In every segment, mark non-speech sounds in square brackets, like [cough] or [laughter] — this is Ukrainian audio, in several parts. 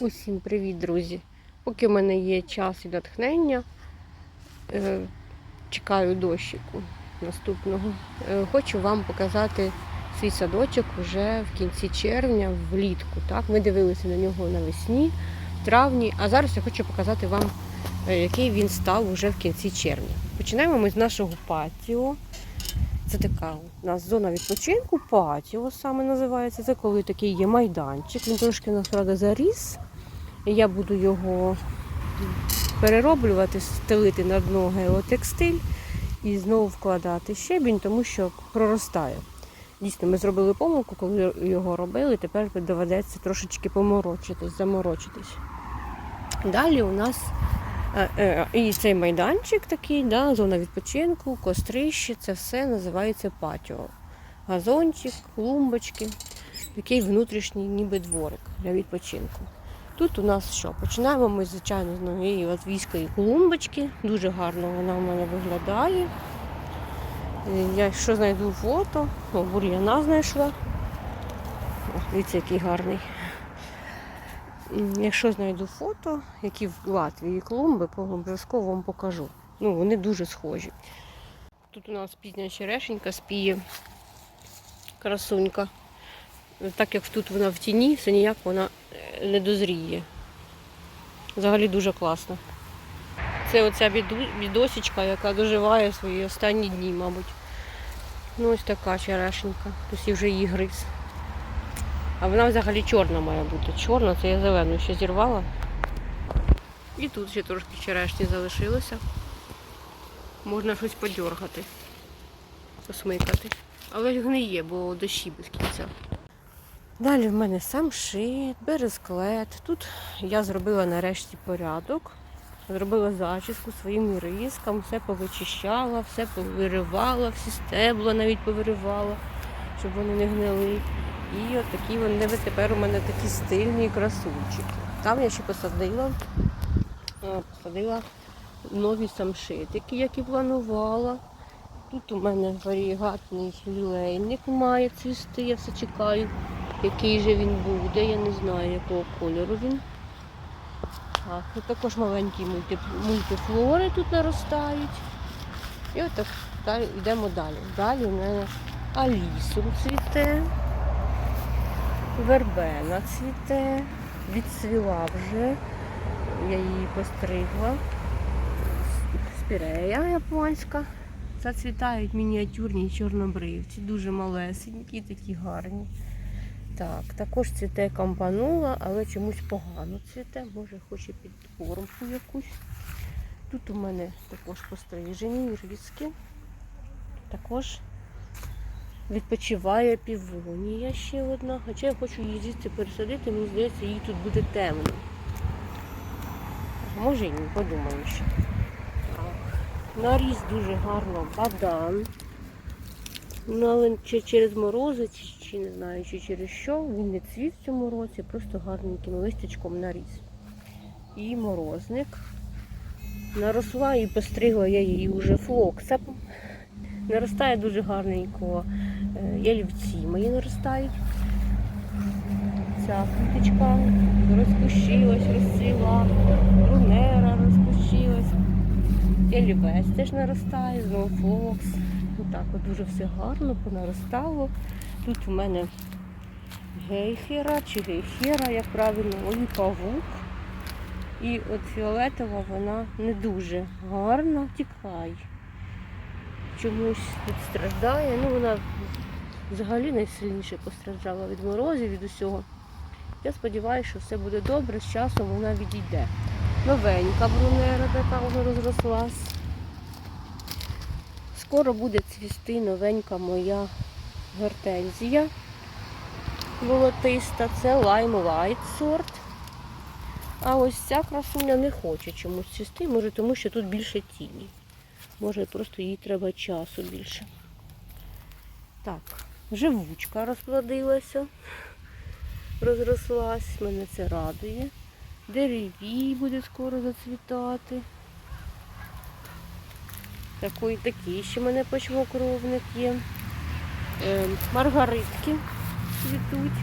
Усім привіт, друзі! Поки в мене є час і натхнення, е, чекаю дощику наступного. е, Хочу вам показати свій садочок вже в кінці червня, влітку. Так? Ми дивилися на нього навесні, в травні, а зараз я хочу показати вам, е, який він став уже в кінці червня. Починаємо ми з нашого патіо. Це така у нас зона відпочинку, патіо саме називається. Це коли такий є майданчик. Він трошки насправді заріс. Я буду його перероблювати, стелити на дно геотекстиль і знову вкладати щебінь, тому що проростає. Дійсно, ми зробили помилку, коли його робили, тепер доведеться трошечки поморочитись, заморочитись. Далі у нас е, е, і цей майданчик такий, да, зона відпочинку, кострищі, це все називається патіо. Газончик, клумбочки, такий внутрішній ніби дворик для відпочинку. Тут у нас що? Починаємо ми, звичайно, з нової латвійської клумбочки. Дуже гарно вона в мене виглядає. Е, Я якщо знайду фото, о, бур'яна знайшла. О, дивіться, який гарний. Якщо знайду фото, які в Латвії клумби, обов'язково вам покажу. Ну, вони дуже схожі. Тут у нас пізня черешенька спіє красунька. Так як тут вона в тіні, все ніяк вона е, не дозріє. Взагалі дуже класно. Це оця бідосічка, яка доживає свої останні дні, мабуть. Ну ось така черешенька. Хтось вже її гриз. А вона взагалі чорна має бути. Чорна, це я зелену ще зірвала. І тут ще трошки черешні залишилося. Можна щось подьоргати, посмикати. Але гниє, бо дощі без кінця. Далі в мене самшит, бересклет. Тут я зробила нарешті порядок. Зробила зачіску своїм рискам, все повичищала, все повиривала, всі стебла навіть повиривала, щоб вони не гнили. І от такі вони тепер у мене такі стильні красунчики. Там я ще посадила, посадила нові самшитики, які планувала. Тут у мене варігатний лілейник має цвісти, я все чекаю, який же він буде, я не знаю, якого кольору він. Так, і також маленькі мульти, мультифлори тут наростають. І от так далі, йдемо далі. Далі у мене алісум цвіте, вербена цвіте, відцвіла вже, я її постригла. Спірея японська. Зацвітають мініатюрні чорнобривці, дуже малесенькі, такі гарні. Так, також цвіте кампанула, але чомусь погано цвіте, може хоче під кормку якусь. Тут у мене також пострижені різки. Також відпочиває півонія ще одна. Хоча я хочу її звідси пересадити, мені здається, їй тут буде темно. Може і ні, подумаю ще. Так. Наріс дуже гарно бадан. Ну, але чи через морози, чи, чи не знаю, чи через що, він не цвів в цьому році, просто гарненьким листячком наріс. І морозник. Наросла і постригла я її вже флоксом. Наростає дуже гарненько. Е, Ялівці мої наростають. Ця квіточка розпущилась, розцвіла, рунера розпущилась. Ялівець теж наростає, знову флокс. Так, дуже все гарно понаростало. Тут у мене гейхера чи гейхера, як правильно, ой, павук. І от фіолетова вона не дуже гарна, тікай. Чомусь тут страждає. Ну вона взагалі найсильніше постраждала від морозів, від усього. Я сподіваюся, що все буде добре, з часом вона відійде. Новенька брунера така вже розрослась. Скоро буде цвісти новенька моя гортензія волотиста. Це Lime Light сорт. А ось ця красуня не хоче чомусь цвісти, може тому що тут більше тіні. Може просто їй треба часу більше. Так, живучка розплодилася, розрослась, мене це радує. Деревій буде скоро зацвітати. Такий, такий ще в мене почвокровник є. Е, маргаритки цвітуть.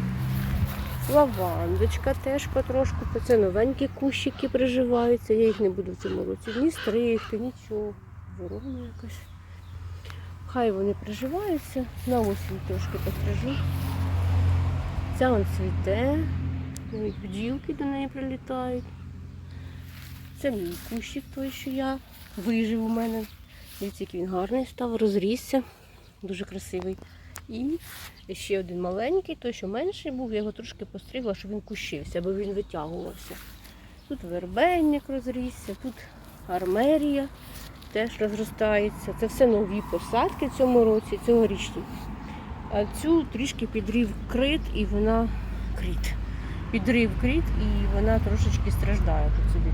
Лавандочка теж потрошку. Це новенькі кущики приживаються. Я їх не буду в цьому році ні стригти, нічого. Ворона якась. Хай вони приживаються. На осінь трошки пострижу. Ця он цвіте. Навіть бджілки до неї прилітають. Це мій кущик той, що я вижив у мене. Дивіться, який він гарний став, розрісся. Дуже красивий. І ще один маленький, той, що менший був, я його трошки постригла, щоб він кущився, бо він витягувався. Тут вербенник розрісся, тут армерія теж розростається. Це все нові посадки цьому році, цьогорічні. А цю трішки підрів крит і вона кріт. Підрив кріт і вона трошечки страждає тут собі.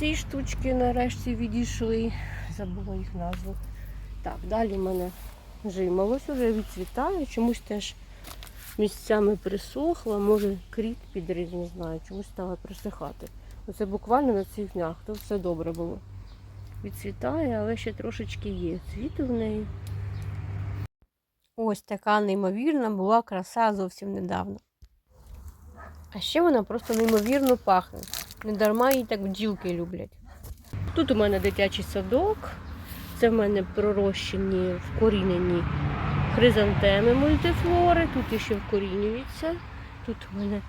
Ці штучки нарешті відійшли. Забула їх назву. Так, далі в мене жимолось вже відцвітає, чомусь теж місцями присохла, може кріт підріз, не знаю, чомусь стала присихати. Оце буквально на цих днях, то все добре було. Відцвітає, але ще трошечки є цвіту в неї. Ось така неймовірна була краса зовсім недавно. А ще вона просто неймовірно пахне. Не дарма її так бджілки люблять. Тут у мене дитячий садок. Це в мене пророщені, вкорінені хризантеми мультифлори. Тут ще вкорінюються. Тут у мене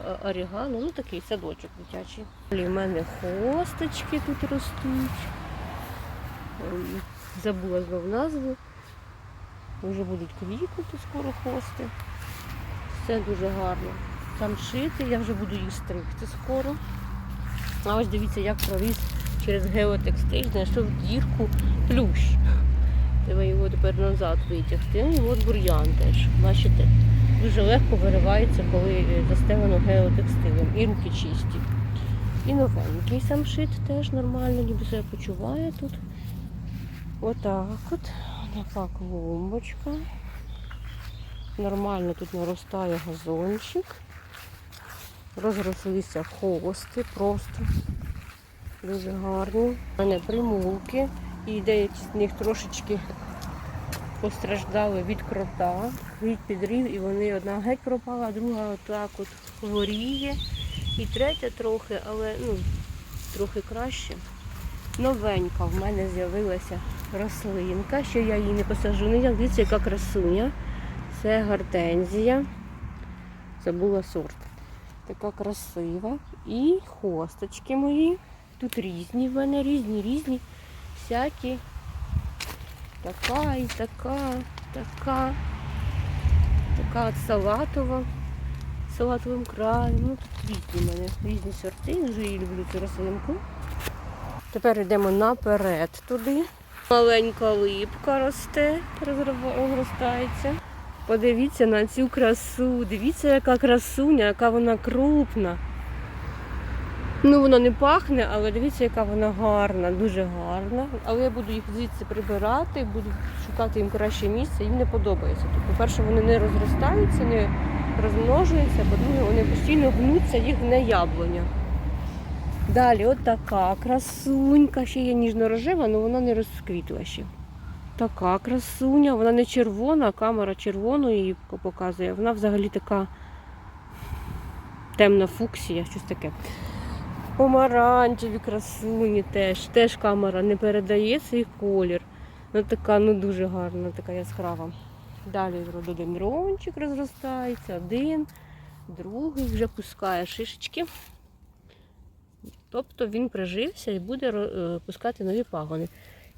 е, орігано, ну такий садочок дитячий. В мене хосточки тут ростуть. Ем, Забула знов назву. Вже будуть квітнути скоро хости. Все дуже гарно. Там шити, я вже буду їх стригти скоро. А ось дивіться, як проріс через геотекстиль, знайшов дірку плющ. Треба його тепер назад витягти. І от бур'ян теж. Бачите, дуже легко виривається, коли е, застелено геотекстилем. І руки чисті. І новенький самшит теж нормально, ніби себе почуває тут. Отак от. Така клумбочка. Нормально тут наростає газончик. Розрослися хости просто. Дуже гарні. У мене примулки. І деякі з них трошечки постраждали від крота, від підрів, і вони одна геть пропала, друга отак от хворіє. І третя трохи, але ну, трохи краще. Новенька в мене з'явилася рослинка, що я її не посаджу. Ну, як дивіться, яка красуня. Це гортензія. Забула сорт. Така красива. І хосточки мої. Тут різні в мене, різні, різні, всякі. Така і така, така. Така от салатова. Салатовим краєм. Ну, тут різні в мене, різні сорти. Дуже її люблю цю рослинку. Тепер йдемо наперед туди. Маленька липка росте, розростається. Подивіться на цю красу. Дивіться, яка красуня, яка вона крупна. Ну, вона не пахне, але дивіться, яка вона гарна, дуже гарна. Але я буду їх звідси прибирати, буду шукати їм краще місце. Їм не подобається. Тут, по-перше, вони не розростаються, не розмножуються, по-друге, вони постійно гнуться, їх не яблуня. Далі от така красунька, ще є ніжно-рожева, але вона не розквітла ще. Така красуня, вона не червона, а камера червону її показує. Вона взагалі така темна фуксія, щось таке. Помаранчеві красуні теж. Теж камера не передає цей колір. Ну така ну дуже гарна, така яскрава. Далі рододендрончик розростається, один, другий вже пускає шишечки. Тобто він прижився і буде е, пускати нові пагони.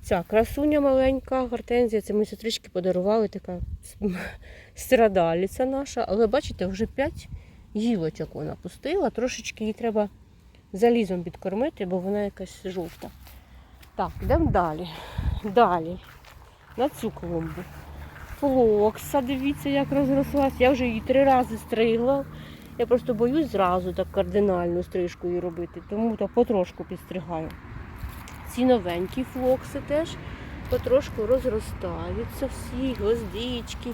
Ця красуня маленька, гортензія, це ми сестрички подарували, така с- страдалиця наша. Але бачите, вже 5 гілочок вона пустила. Трошечки їй треба залізом підкормити, бо вона якась жовта. Так, йдемо далі. Далі. На цю клумбу. Флокса, дивіться, як розрослась. Я вже її три рази стригла. Я просто боюсь зразу так кардинальну стрижку її робити, тому так потрошку підстригаю. Ці новенькі флокси теж потрошку розростаються, всі гвоздички.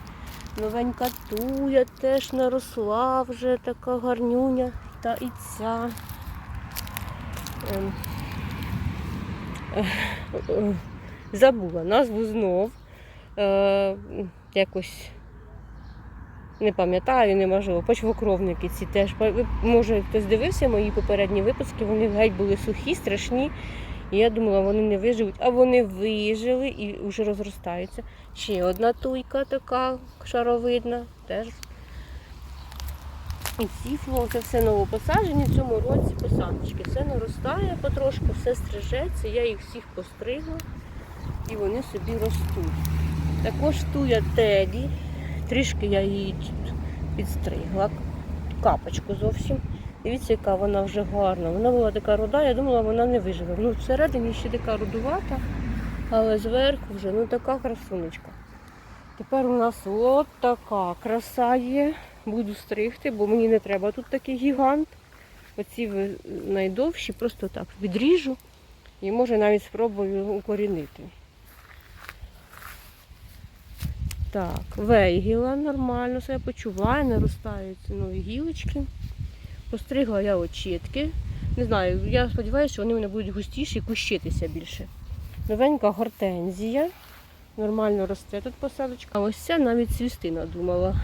Новенька туя теж наросла вже така гарнюня. Та і ця. Ем, е, Забула назву знов. Е, Якось Не пам'ятаю, неможливо. Почвокровники ці теж. Може, хтось дивився мої попередні випуски, вони геть були сухі, страшні. І я думала, вони не виживуть, а вони вижили і вже розростаються. Ще одна туйка така шаровидна, теж. І ці фло, це все новопосаджені в цьому році посадочки. Все наростає потрошку, все стрижеться, я їх всіх постригла і вони собі ростуть. Також туя Теді, трішки я її підстригла, капочку зовсім. Дивіться, яка вона вже гарна. Вона була така руда, я думала, вона не виживе. Ну, всередині ще така рудувата, але зверху вже ну така красунечка. Тепер у нас от така краса є. Буду стригти, бо мені не треба тут такий гігант. Оці найдовші, просто так відріжу і може навіть спробую укорінити. Так, вейгіла нормально себе почуває, наростаються нові гілочки. Постригла я очітки. Не знаю, я сподіваюся, що вони мене будуть густіші і кущитися більше. Новенька гортензія. Нормально росте тут посадочка. А ось ця навіть цвісти надумала.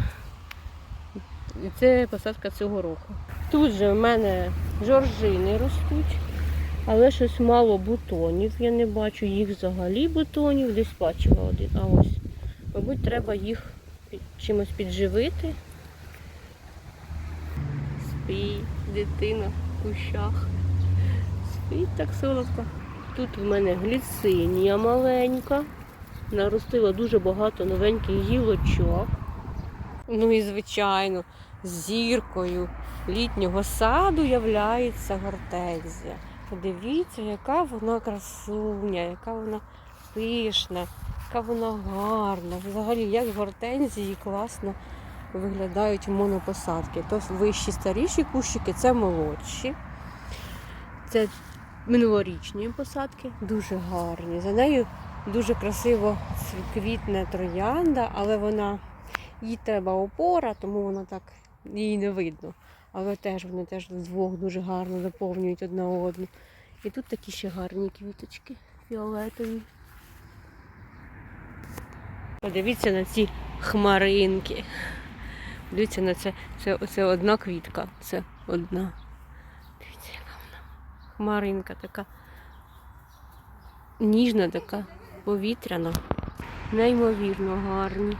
І це посадка цього року. Тут же в мене жоржини ростуть, але щось мало бутонів. Я не бачу їх взагалі бутонів, десь бачила один. А ось. Мабуть, треба їх чимось підживити. Спить дитина в кущах. Спить так солодко. Тут в мене гліцинія маленька. Наростила дуже багато новеньких гілочок. Ну і звичайно, зіркою літнього саду являється гортензія. Подивіться, яка вона красуня, яка вона пишна, яка вона гарна. Взагалі, як гортензії класно виглядають монопосадки. То вищі старіші кущики, це молодші. Це минулорічні посадки, дуже гарні. За нею дуже красиво квітне троянда, але вона їй треба опора, тому вона так її не видно. Але теж вони теж вдвох дуже гарно доповнюють одна одну. І тут такі ще гарні квіточки фіолетові. Подивіться на ці хмаринки. Дивіться на це. Це, це одна квітка. Це одна. Дивіться, яка вона. Хмаринка така. Ніжна така, повітряна. Неймовірно гарні.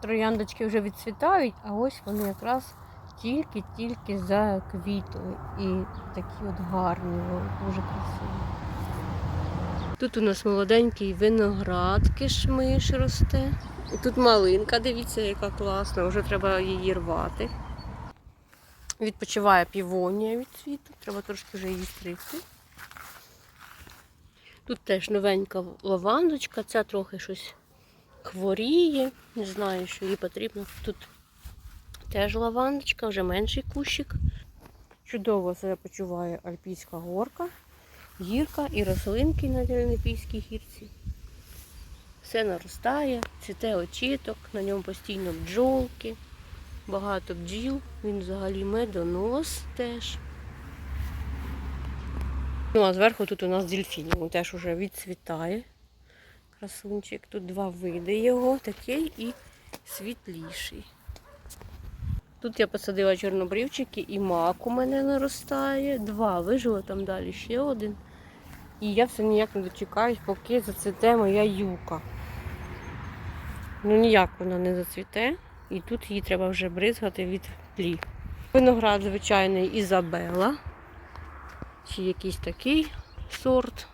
Трояндочки вже відцвітають, а ось вони якраз тільки-тільки заквітли. І такі от гарні, дуже красиві. Тут у нас молоденький виноград кишмиш росте. Тут малинка, дивіться, яка класна, вже треба її рвати. Відпочиває півонія від цвіту, треба трошки вже її стригти. Тут теж новенька лавандочка, ця трохи щось хворіє. Не знаю, що їй потрібно. Тут теж лавандочка, вже менший кущик. Чудово себе почуває альпійська горка, гірка і рослинки на Альпійській гірці. Все наростає, цвіте очіток, на ньому постійно бджолки, багато бджіл, він взагалі медонос теж. Ну, а зверху тут у нас дельфін, він теж уже відцвітає. Красунчик. Тут два види його, такий і світліший. Тут я посадила чорнобривчики і мак у мене наростає. Два вижило там далі ще один. І я все ніяк не дочекаюсь, поки зацвіте моя юка. Ну ніяк вона не зацвіте. І тут її треба вже бризгати від плі. Виноград звичайний Ізабела. Чи якийсь такий сорт.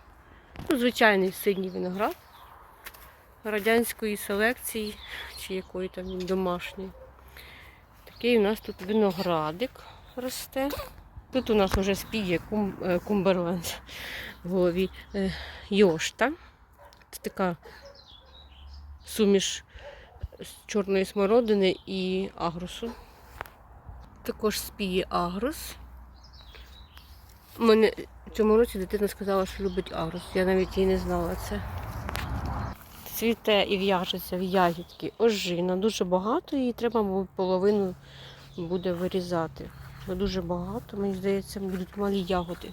Ну, звичайний синій виноград радянської селекції, чи якої там він домашньої. Такий у нас тут виноградик росте. Тут у нас вже спіє кум, е, кумберленд в голові е, йошта. Це така суміш чорної смородини і агрусу. Також спіє агрус. У мене цьому році дитина сказала, що любить агрус. Я навіть і не знала це. Цвіте і в'яжеться в ягідки ожина. Дуже багато, її треба, половину буде вирізати. Бо дуже багато, мені здається, будуть малі ягоди.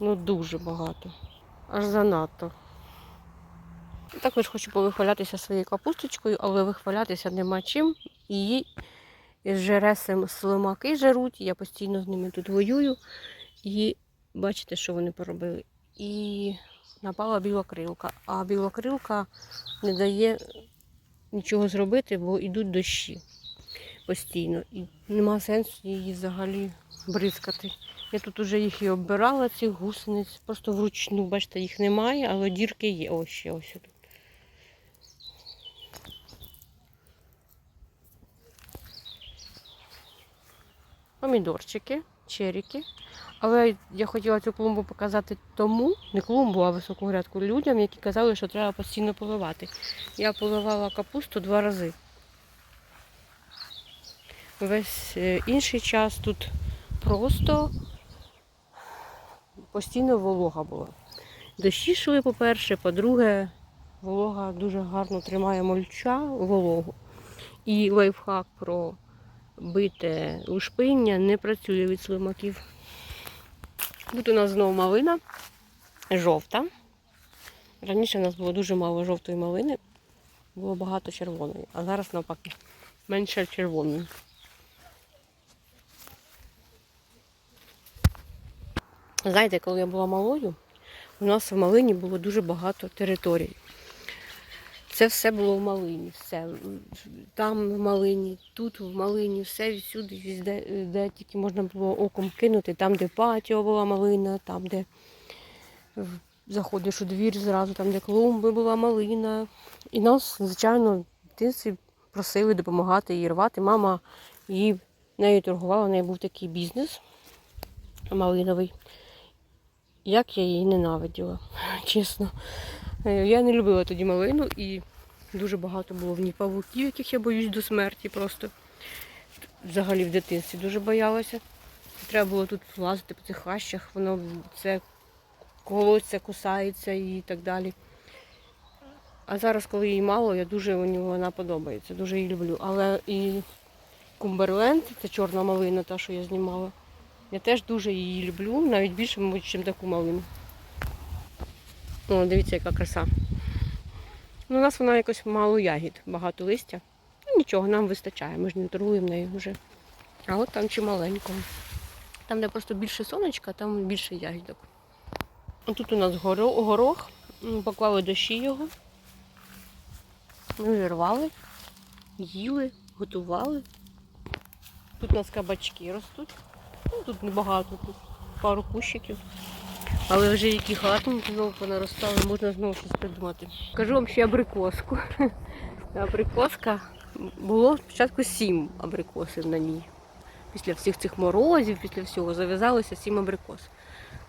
Ну, дуже багато. Аж занадто. Також хочу повихвалятися своєю капусточкою, але вихвалятися нема чим. Її жересем слимаки жеруть, я постійно з ними тут воюю. І бачите, що вони поробили. І напала білокрилка. А білокрилка не дає нічого зробити, бо йдуть дощі постійно. І нема сенсу її взагалі бризкати. Я тут уже їх і оббирала, цих гусениць, просто вручну, бачите, їх немає, але дірки є. Ось ще ось тут. Помідорчики, черіки. Але я хотіла цю клумбу показати тому, не клумбу, а високу грядку людям, які казали, що треба постійно поливати. Я поливала капусту два рази. Весь е, інший час тут просто постійно волога була. Дощі йшли, по-перше, по-друге, волога дуже гарно тримає мульча вологу. І лайфхак про бите лушпиння не працює від слимаків. Тут у нас знову малина жовта. Раніше у нас було дуже мало жовтої малини, було багато червоної, а зараз навпаки менше червоної. Знаєте, коли я була малою, у нас в Малині було дуже багато територій. Це все було в Малині. Все. Там в Малині, тут в Малині, все всюди, везде, де тільки можна було оком кинути, там, де патіо була малина, там, де заходиш у двір зразу, там, де клумби була малина. І нас, звичайно, в дитинстві просили допомагати їй рвати. Мама її нею торгувала, у неї був такий бізнес малиновий. Як я її ненавиділа, [laughs] чесно. Е, Я не любила тоді малину і дуже багато було в ній павуків, яких я боюсь до смерті просто. Взагалі в дитинстві дуже боялася. Треба було тут лазити по цих хащах, воно це колоться, кусається і так далі. А зараз, коли її мало, я дуже мені вона подобається, дуже її люблю. Але і Кумберленд, це чорна малина, та, що я знімала. Я теж дуже її люблю, навіть більше, мабуть, ніж таку малину. О, дивіться, яка краса. Ну, у нас вона якось мало ягід, багато листя. Ну нічого, нам вистачає, ми ж не торгуємо нею вже. А от там чималенько. Там, де просто більше сонечка, там більше ягідок. Тут у нас горох, поклали дощі його. Ми вже рвали, їли, готували. Тут у нас кабачки ростуть. Ну, тут небагато, тут пару кущиків. Але вже які гарненькі знову понаростали, можна знову щось придумати. Кажу вам ще абрикоску. [laughs] Абрикоска було спочатку сім абрикосів на ній. Після всіх цих морозів, після всього зав'язалося сім абрикос.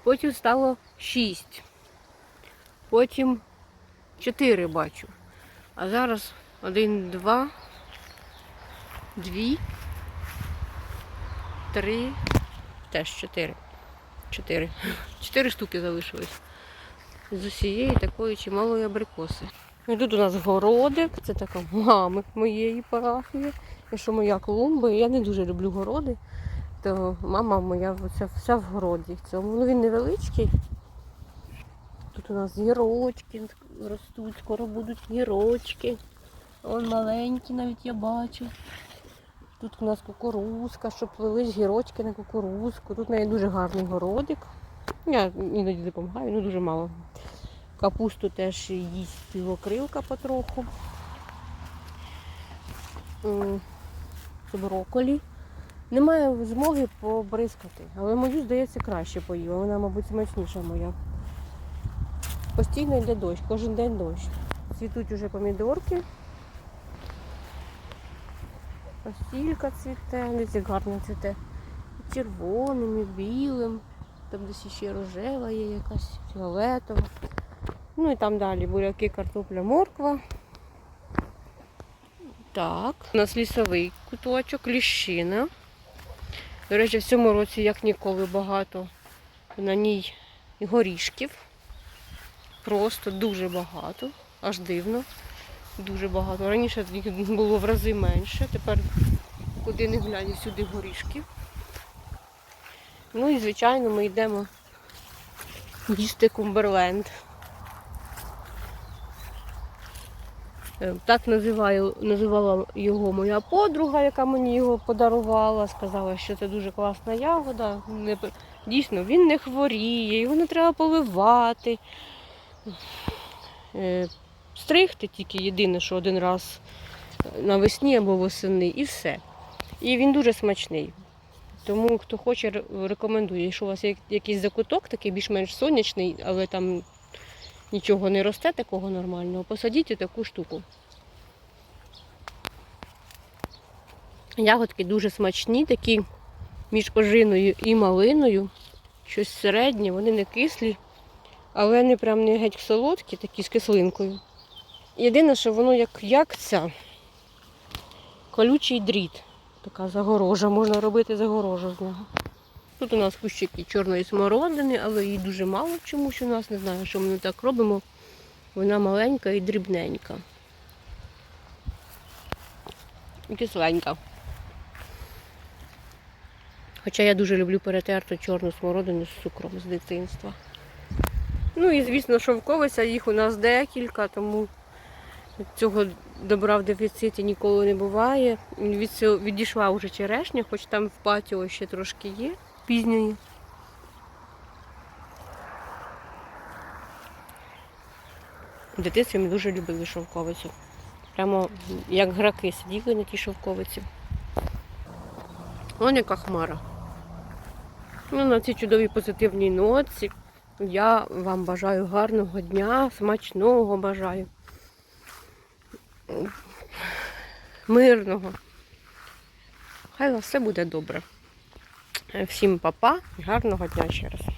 Потім стало шість. Потім чотири бачу. А зараз один, два, дві, три, теж чотири. Чотири. [laughs] Чотири штуки залишилось. З усієї такої чималої абрикоси. І тут у нас городик, це така мами моєї парафії. І що моя клумба, я не дуже люблю городи, то мама моя вся, вся в городі. Ну він невеличкий. Тут у нас гірочки ростуть, скоро будуть гірочки. Вон маленькі навіть я бачу. Тут у нас кукурузка, щоб плелись гірочки на кукурузку. Тут в неї дуже гарний городик. Я іноді допомагаю, ну дуже мало. Капусту теж їсть білокрилка потроху. Броколі. Немає змоги побризкати, але мою, здається, краще поїла. Вона, мабуть, смачніша моя. Постійно йде дощ, кожен день дощ. Цвітуть уже помідорки. Фасілька цвіте, десь як гарно цвіте. І червоним, і білим. Там десь ще рожева є якась фіолетова. Ну і там далі буряки, картопля, морква. Так, у нас лісовий куточок, ліщина. До речі, в цьому році, як ніколи, багато на ній горішків. Просто дуже багато, аж дивно. Дуже багато. Раніше їх було в рази менше, тепер куди не глянь, всюди горішки. Ну і звичайно ми йдемо їсти кумберленд. Е, Так називаю, називала його моя подруга, яка мені його подарувала. Сказала, що це дуже класна ягода. Дійсно, він не хворіє, його не треба поливати. Е, Стригти тільки єдине, що один раз навесні або восени, і все. І він дуже смачний. Тому хто хоче, ре- рекомендую. Якщо у вас є якийсь закуток, такий більш-менш сонячний, але там нічого не росте такого нормального, посадіть таку штуку. Ягодки дуже смачні, такі між ожиною і малиною. Щось середнє, вони не кислі, але не прям не геть солодкі, такі з кислинкою. Єдине, що воно як, як ця колючий дріт. Така загорожа, можна робити загорожу з нього. Тут у нас кущики чорної смородини, але її дуже мало чомусь у нас, не знаю, що ми так робимо. Вона маленька і дрібненька. Кисленька. Хоча я дуже люблю перетерту чорну смородину з цукром з дитинства. Ну і звісно, шовковиця, їх у нас декілька, тому цього добра в дефіциті ніколи не буває. Від відійшла вже черешня, хоч там в патіо ще трошки є пізньої. В дитинстві ми дуже любили шовковицю. Прямо як граки сиділи на тій шовковиці. Вон яка хмара. Ну, на цій чудовій позитивній ноці я вам бажаю гарного дня, смачного бажаю. Мирного. Хай все буде добре. Всім па-па гарного дня ще раз.